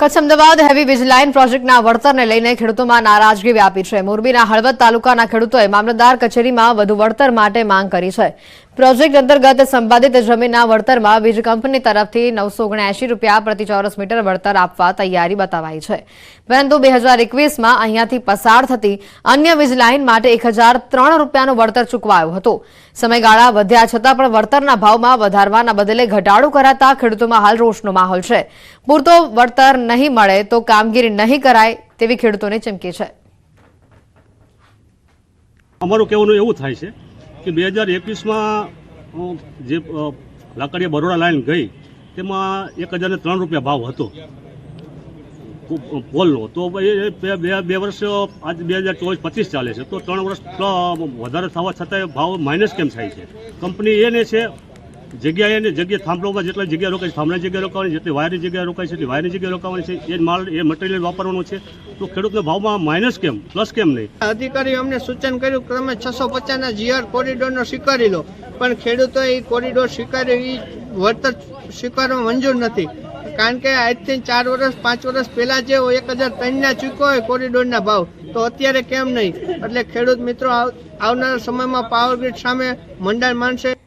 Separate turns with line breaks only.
Kutch Ahmedabad heavy વીજ line પ્રોજેક્ટના વળતરને લઈને ખેડૂતોમાં નારાજગી વ્યાપી છે. મોરબીના હળવદ તાલુકાના ખેડૂતોએ મામલતદાર કચેરીમાં વધુ વળતર માટે માંગ કરી છે. પ્રોજેક્ટ અંતર્ગત સંપાદિત જમીનના વળતરમાં વીજ કંપની તરફથી નવસો ઓગણએંશી રૂપિયા પ્રતિ ચોરસ મીટર વળતર આપવા તૈયારી બતાવાઈ છે. પરંતુ બે હજાર એકવીસમાં અહીંયાથી પસાર થતી અન્ય વીજ લાઇન માટે એક હજાર ત્રણ રૂપિયાનું વળતર ચૂકવાયું હતું. સમયગાળા વધ્યા છતાં પણ વળતરના ભાવમાં વધારવાના બદલે ઘટાડો કરાતા ખેડૂતોમાં હાલ રોષનો માહોલ છે. પૂરતો વળતર નહીં મળે તો કામગીરી નહીં કરાય તેવી ખેડૂતોની ચીમકી છે.
અમારું કહેવાનું એવું થાય છે કે બે હજાર એકવીસમાં જે લાકડીયા બરોડા લાઈન ગઈ, તેમાં એક હજારને ત્રણ રૂપિયા ભાવ હતો. પોલનો તો એ બે, બે- વર્ષ આજ બે હજાર ચોવીસ પચીસ ચાલે છે. તો ત્રણ વર્ષ વધારે થવા છતાંય ભાવ માઇનસ કેમ થાય છે? કંપની એને છે જગ્યા એને જગ્યા થાંભલોમાં જેટલી જગ્યા રોકાય છે, થાંભલાની જગ્યા રોકાવાની, જેટલી વાયરની જગ્યા રોકાય છે એટલી વાયરની જગ્યા રોકાવાની છે, એ માલ, એ મટીરિયલ વાપરવાનું છે. તો ખેડૂતને ભાવમાં માઇનસ કેમ? પ્લસ કેમ નહીં?
અધિકારીઓ અમને સૂચન કર્યું કે તમે છસો પચાસના જીઆર કોરિડોરનો સ્વીકારી લો. પણ ખેડૂતોએ એ કોરિડોર સ્વીકારી વળતર સ્વીકારવા મંજૂર નથી. કારણ કે આજથી ચાર વર્ષ, પાંચ વર્ષ પહેલાં જે એક હજાર ત્રણના ચૂક્યો હોય કોરિડોરના ભાવ. તો અત્યારે કેમ નહીં? એટલે ખેડૂત મિત્રો આવ- આવનારા સમયમાં પાવર ગ્રીડ સામે મંડાણ માનશે.